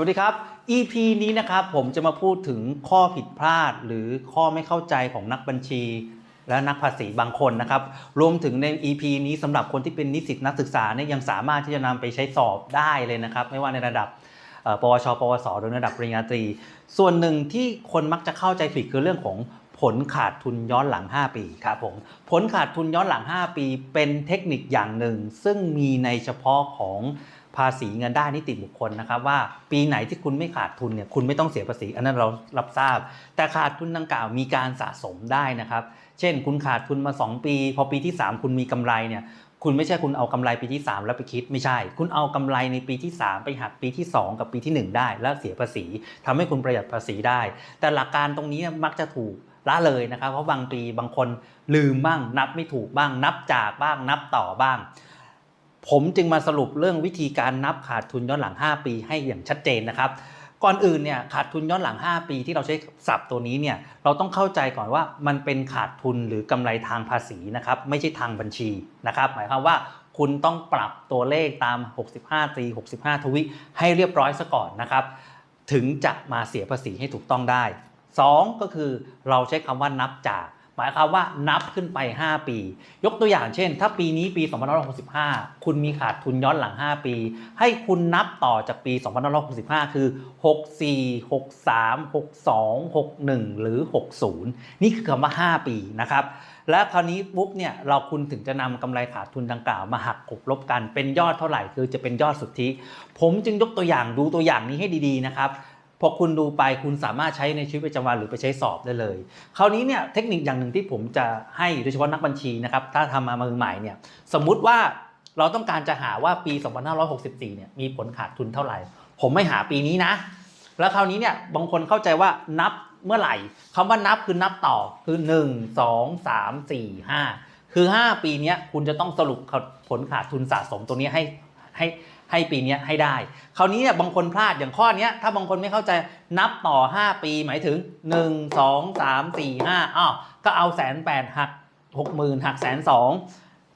วัสดีครับ EP นี้นะครับผมจะมาพูดถึงข้อผิดพลาด หรือข้อไม่เข้าใจของนักบัญชี และนักภาษีบางคนนะครับ รวมถึงใน EP นี้สำหรับคนที่เป็นนิสิตนักศึกษาเนี่ยยังสามารถที่จะนำไปใช้สอบได้เลยนะครับ ไม่ว่าในระดับเอ่อปวช ปวส หรือระดับปริญญาตรี ส่วนหนึ่งที่คนมักจะเข้าใจผิดคือเรื่องของผลขาดทุนย้อนหลัง 5 ปีครับผมผลขาดทุนย้อนหลัง 5 ปี เป็นเทคนิคอย่างหนึ่ง ซึ่งมีในเฉพาะของ ภาษีเงินได้นิติบุคคลนะครับว่าปีไหนที่คุณไม่ขาดทุนเนี่ยคุณไม่ต้องเสียภาษี อันนั้นเรารับทราบ แต่ขาดทุนดังกล่าวมีการสะสมได้นะครับ เช่น คุณขาดทุนมา 2 ปี พอปีที่ 3 คุณมีกำไรเนี่ยคุณไม่ใช่คุณเอากำไรปีที่ 3 แล้วไปคิดไม่ใช่ คุณเอากำไรในปีที่ 3 ไปหักปีที่ 2 กับปีที่ 1 ได้ แล้วเสียภาษีทำให้คุณประหยัดภาษีได้ แต่หลักการตรงนี้มักจะถูกละเลยนะครับ เพราะบางปีบางคนลืมบ้าง นับไม่ถูกบ้าง นับจากบ้างนับต่อบ้าง ผมจึงมาสรุปเรื่องวิธีการนับขาดทุนย้อนหลัง 5 ปีให้อย่างชัดเจนนะครับก่อนอื่นเนี่ยขาดทุนย้อนหลัง 5 ปีที่เราใช้ศัพท์ตัวนี้เนี่ยเราต้องเข้าใจก่อนว่ามันเป็นขาดทุนหรือกำไรทางภาษีนะครับไม่ใช่ทางบัญชีนะครับหมายความว่าคุณต้องปรับตัวเลขตาม 65ตรี65 ทวิให้เรียบร้อยซะก่อนนะครับถึงจะมาเสียภาษีให้ถูกต้องได้ 2 ก็คือเราใช้คำว่านับจาก หมายความว่านับขึ้นไป 5 ปี ยกตัวอย่างเช่น ถ้าปีนี้ปี 2565 คุณมีขาดทุนย้อนหลัง 5 ปี ให้คุณนับต่อจากปี 2565 คือ 64 63 62 61 หรือ 60 นี่คือคำว่า 5 ปีนะครับ และคราวนี้ปุ๊บเนี่ยเราคุณถึงจะนำกำไรขาดทุนดังกล่าวมาหักกบลบกัน เป็นยอดเท่าไหร่คือจะเป็นยอดสุทธิ ผมจึงยกตัวอย่างดูตัวอย่างนี้ให้ดีๆนะครับ พอคุณดูไปคุณสามารถใช้ในชีวิตประจำวันหรือไปใช้สอบได้เลย คราวนี้เนี่ยเทคนิคอย่างหนึ่งที่ผมจะให้โดยเฉพาะนักบัญชีนะครับถ้าทำมามือใหม่เนี่ยสมมุติว่าเราต้องการจะหาว่าปี 2564 เนี่ยมีผลขาดทุนเท่าไหร่ ผมไม่หาปีนี้นะ แล้วคราวนี้เนี่ยบางคนเข้าใจว่านับเมื่อไหร่คำว่านับคือนับต่อคือ 1 2 3 4 5 คือ 5 ปีนี้คุณจะต้องสรุปผลขาดทุนสะสมตัวนี้ให้ให้ ให้ปีนี้ให้ได้ คราวนี้เนี่ยบางคนพลาดอย่างข้อนี้ถ้าบางคนไม่เข้าใจนับต่อ 5 ปีหมายถึง 1 2 3 4 5อ้าวก็เอาแสนแปดหัก60,000หักแสนสอง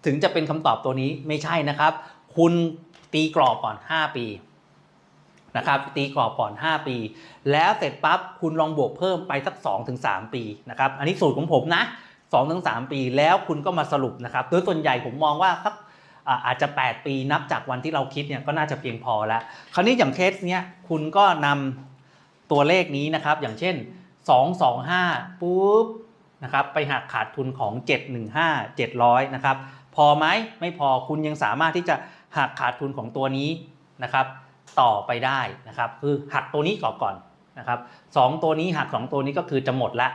ถึงจะเป็นคำตอบตัวนี้ไม่ใช่นะครับ คุณตีกรอบก่อน 5 ปีนะครับตีกรอบก่อน 5 ปี แล้วเสร็จปั๊บคุณลองบวกเพิ่มไปสัก 2-3 ปีนะครับอันนี้สูตรของผมนะ2-3 ปีแล้วคุณก็มาสรุปนะครับโดยส่วนใหญ่ผมมองว่าสัก อาจจะ 8 ปีนับจากวันที่เราคิดเนี่ยก็น่าจะเพียงพอแล้ว คราวนี้อย่างเคสเนี้ยคุณก็นำตัวเลขนี้นะครับ อย่างเช่น 225 ปุ๊บนะครับไปหักขาดทุนของ 715 700 นะครับ พอไหมไม่พอคุณยังสามารถที่จะหักขาดทุนของตัวนี้นะครับ ต่อไปได้นะครับ คือหักตัวนี้ก่อนก่อนนะครับสองตัวนี้หักสองตัวนี้ก็คือจะหมดละ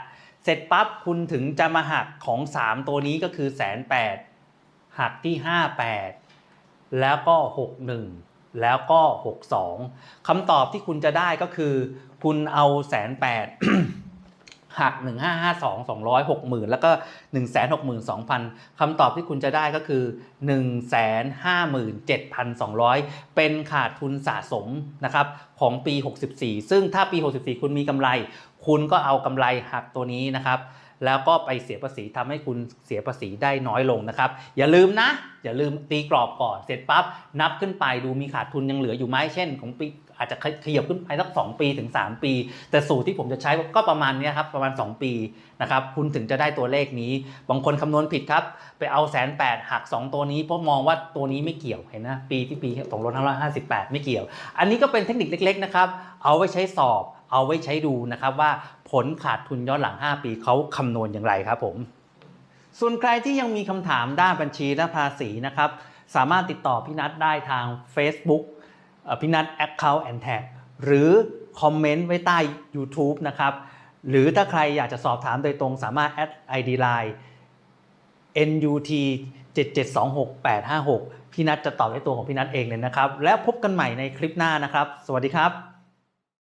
เสร็จปั๊บคุณถึงจะมาหักของ 3 ตัวนี้ก็คือแสนแปด หักที่ 58 แล้วก็ 61 แล้วก็ 62คำตอบที่คุณจะได้ก็คือ คุณเอาแสนแปดหัก 1552 260,000 แล้วก็ 162,000 คำตอบที่คุณจะได้ก็คือ 157,200 เป็นขาดทุนสะสมนะครับของปี 64 ซึ่งถ้าปี 64 คุณมีกำไร คุณก็เอากำไรหักตัวนี้นะครับ แล้วก็ไปเสียภาษีทำให้คุณเสียภาษีได้น้อยลงนะครับ อย่าลืมนะ อย่าลืมตีกรอบก่อนเสร็จปั๊บนับขึ้นไปดูมีขาดทุนยังเหลืออยู่ไหมเช่น ของปี อาจจะขยับขึ้นไปสัก2ปีถึง 3 ปี แต่สูตรที่ผมจะใช้ก็ประมาณนี้ครับประมาณ 2 ปีนะครับคุณถึงจะได้ตัวเลขนี้ บางคนคำนวณผิดครับ ไปเอาแสนแปดหัก 2 ตัวนี้เพราะมองว่าตัวนี้ไม่เกี่ยวเห็นนะปีที่ปีสองพันห้าร้อยห้าสิบแปดไม่เกี่ยว อันนี้ก็เป็นเทคนิคเล็ก ๆ นะครับ เอาไว้ใช้สอบเอาไว้ใช้ดูนะครับว่าผลขาดทุนย้อนหลัง 5 ปีเขาคำนวณอย่างไรครับผม ส่วนใครที่ยังมีคำถามด้านบัญชีและภาษีนะครับ สามารถติดต่อพี่นัทได้ทาง Facebook พี่นัท Account and Tag หรือคอมเมนต์ไว้ใต้ YouTube นะครับ หรือถ้าใครอยากจะสอบถามโดยตรงสามารถแอด ID Line NUT 7726856 พี่นัทจะตอบในตัวของพี่นัทเองเลยนะครับ แล้วพบกันใหม่ในคลิปหน้านะครับ สวัสดีครับ